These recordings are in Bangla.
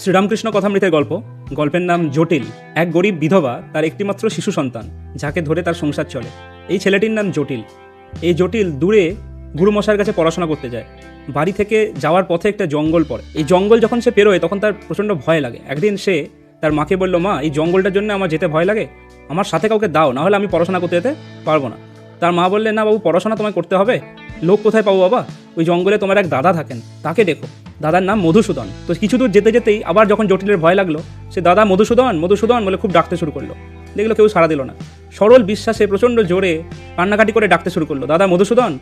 শ্রীরামকৃষ্ণ কথামৃতের গল্প। গল্পের নাম জটিল। এক গরিব বিধবা তার একটিমাত্র শিশু সন্তান, যাকে ধরে তার সংসার চলে। এই ছেলেটির নাম জটিল। এই জটিল দূরে গুরুমশাইয়ের কাছে পড়াশোনা করতে যায়। বাড়ি থেকে যাওয়ার পথে একটা জঙ্গল পড়ে। এই জঙ্গল যখন সে পেরোয়, তখন তার প্রচণ্ড ভয় লাগে। একদিন সে তার মাকে বলল, মা, এই জঙ্গলটার জন্য আমার যেতে ভয় লাগে? আমার সাথে কাউকে দাও, না হলে আমি পড়াশোনা করতে যেতে পারব না। তার মা বললেন না বাবু, পড়াশোনা তোমায় করতে হবে। লোক কোথায় পাবো বাবা? ওই জঙ্গলে তোমার এক দাদা থাকেন, তাকে দেখো। দাদার নাম মধুসূদন। তো কিছু দূর যেতে যেতেই আবার যখন জটিলের ভয় লাগল, সে দাদা মধুসূদন মধুসূদন বলে খুব ডাকতে শুরু করল। দেখল কেউ সাড়া দিল না। সরল বিশ্বাসে প্রচণ্ড জোরে কান্নাকাটি করে ডাকতে শুরু করল, দাদা মধুসূদন?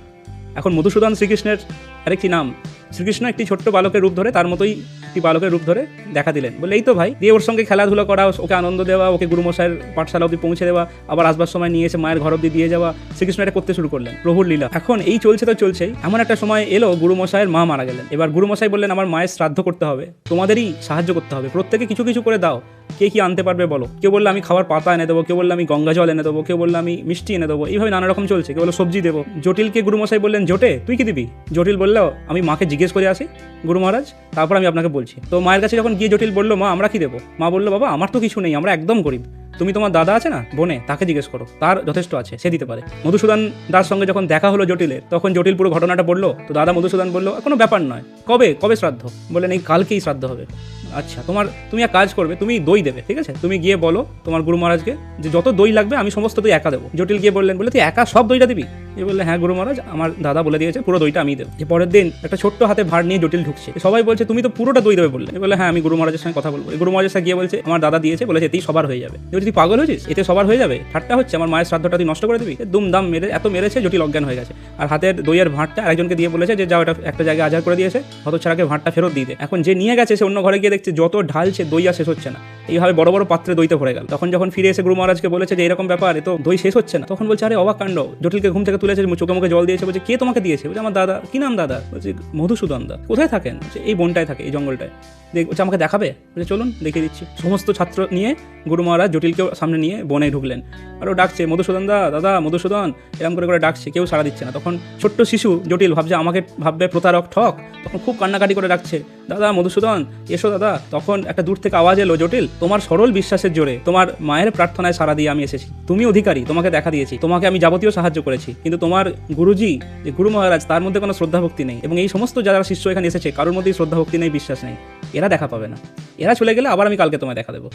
এখন মধুসূদন শ্রীকৃষ্ণের আরেকটি নাম? শ্রীকৃষ্ণ একটি ছোট্ট বালকের রূপ ধরে তার মতোই একটি বালকের রূপ ধরে দেখা দিলেন। বলে এই তো ভাই, দিয়ে ওর সঙ্গে খেলাধুলা করা, ওকে আনন্দ দেওয়া, ওকে গুরুমশাইয়ের পাঠশালা অব্দি পৌঁছে দেওয়া, আবার আসবার সময় নিয়ে এসে মায়ের ঘর অব্দি দিয়ে যাওয়া, শ্রীকৃষ্ণ এটা করতে শুরু করলেন, প্রভুর লীলা। এখন এই চলছে তো চলছেই। এমন একটা সময় এলো, গুরুমশাইয়ের মা মারা গেলেন। এবার গুরুমশাই বললেন, আমার মায়ের শ্রাদ্ধ করতে হবে, তোমাদেরই সাহায্য করতে হবে। প্রত্যেকে কিছু কিছু করে দাও কে কি আনতে পারবে বলো? কেউ বললে আমি খাবার পাতা এনে দেবো, কেউ বললে আমি গঙ্গা জল এনে দেবো, কেউ বললে আমি মিষ্টি এনে দেবো, এইভাবে নানা রকম চলছে। কেউ বলল সবজি দেবো। জটিলকে গুরুমশাই বললেন, জোটে, তুই কি দিবি? জটিল বলল, আমি মাকে জিজ্ঞেস করে আসি, গুরু মহারাজ, তারপর আমি আপনাকে বলছি। তো মায়ের কাছে যখন গিয়ে জটিল বলল, মা, আমরা কি দেবো? মা বলল, বাবা, আমার তো কিছু নেই, আমরা একদম গরিব। তুমি তোমার দাদা আছে না? বোনে, তাকে জিজ্ঞেস করো, তার যথেষ্ট আছে, সে দিতে পারে। মধুসূদন দার সঙ্গে যখন দেখা হলো জটিলের, তখন জটিল পুরো ঘটনাটা বলল। তো দাদা মধুসূদন বলল, কোনো ব্যাপার নয়। কবে? কবে শ্রাদ্ধ? বললেন, এই কালকেই শ্রাদ্ধ হবে। আচ্ছা তোমার, তুমি এক কাজ করবে, তুমি দই দেবে, ঠিক আছে? তুমি গিয়ে বলো তোমার গুরু মহারাজকে যে যত দই লাগবে আমি সমস্ত দই একা দেবো। জটিল গিয়ে বললেন বলে, তুই একা সব দইটা দিবি? এ বললে হ্যাঁ গুরু মহারাজ, আমার দাদা বলে দিয়েছে, পুরো দইটা আমি দেবো। পরের দিন একটা ছোট্ট হাতে ভার নিয়ে জটিল ঢুকছে। সবাই বলছে, তুমি তো পুরোটা দই দেবে বললে। বলে হ্যাঁ আমি গুরু মহারাজের সঙ্গে কথা বলব। গুরু মহারাজের সাথে গিয়ে বলছে, আমার দাদা দিয়েছে, বলেছে এতেই সবার হয়ে যাবে। যদি তুই পাগল হয়েছিস? এতে সবার হয়ে যাবে? ঠাট্টা হচ্ছে? আমার মায়ের শ্রাদ্ধটা তুই নষ্ট করে দিবি? দুম দাম মেরে, এত মেরেছে, জটিল অজ্ঞান হয়ে গেছে। আর হাতের দইয়ের ভাঁটটা আরেকজনকে দিয়ে বলেছে যে, যাও, এটা একটা জায়গায় আজার করে দিয়েছে। হতছাড়াকে ভাঁটটা ফেরত দিয়ে দে। এখন যে নিয়ে গেছে, সে অন্য ঘরে গিয়ে দেখছে, যত ঢালছে, দই আর শেষ হচ্ছে না। এইভাবে বড় বড় পাত্রে দইতে ভরে গেল। তখন যখন ফিরে এসে গুরু মহারাজকে বলেছে যে, এরকম ব্যাপার, এ তো দই শেষ হচ্ছে না। তখন বলছে, আরে, অবাক কাণ্ড। জটিলকে ঘুম থেকে তুলেছে চোখে মুখে জল দিয়েছে, বলছে, কে তোমাকে দিয়েছে? বলছে, আমার দাদা। কি নাম দাদা? বলছে, মধুসূদন দা। কোথায় থাকেন? এই বনটায় থাকে, এই জঙ্গলটায়। বলছে, আমাকে দেখাবে? বলছে, চলুন, দেখিয়ে দিচ্ছি। সমস্ত ছাত্র নিয়ে গুরু মহারাজ জটিলকেও সামনে নিয়ে বনে ঢুকলেন। আর ও ডাকছে, মধুসূদন দা, দাদা, মধুসূদন। এরকম করে করে ডাকছে, কেউ সাড়া দিচ্ছে না। তখন ছোট্ট শিশু জটিল ভাবছে, আমাকে ভাববে প্রতারক ঠক। তখন খুব কান্নাকাটি করে ডাকছে, দাদা, মধুসূদন, এসো দাদা। তখন একটা দূর থেকে আওয়াজ এলো, জটিল, তোমার সরল বিশ্বাসের জোরে, তোমার মায়ের প্রার্থনায় সাড়া দিয়ে আমি এসেছি। তুমি অধিকারী, তোমাকে দেখা দিয়েছি, তোমাকে আমি যাবতীয় সাহায্য করেছি। কিন্তু তোমার গুরুজি, যে গুরু মহারাজ, তার মধ্যে কোনো শ্রদ্ধাভক্তি নেই। এবং এই সমস্ত যারা শিষ্য এখানে এসেছে, কারোর মধ্যেই শ্রদ্ধা ভক্তি নেই, বিশ্বাস নেই। এরা দেখা পাবে না। এরা চলে গেলে আবার আমি কালকে তোমায় দেখা দেবো।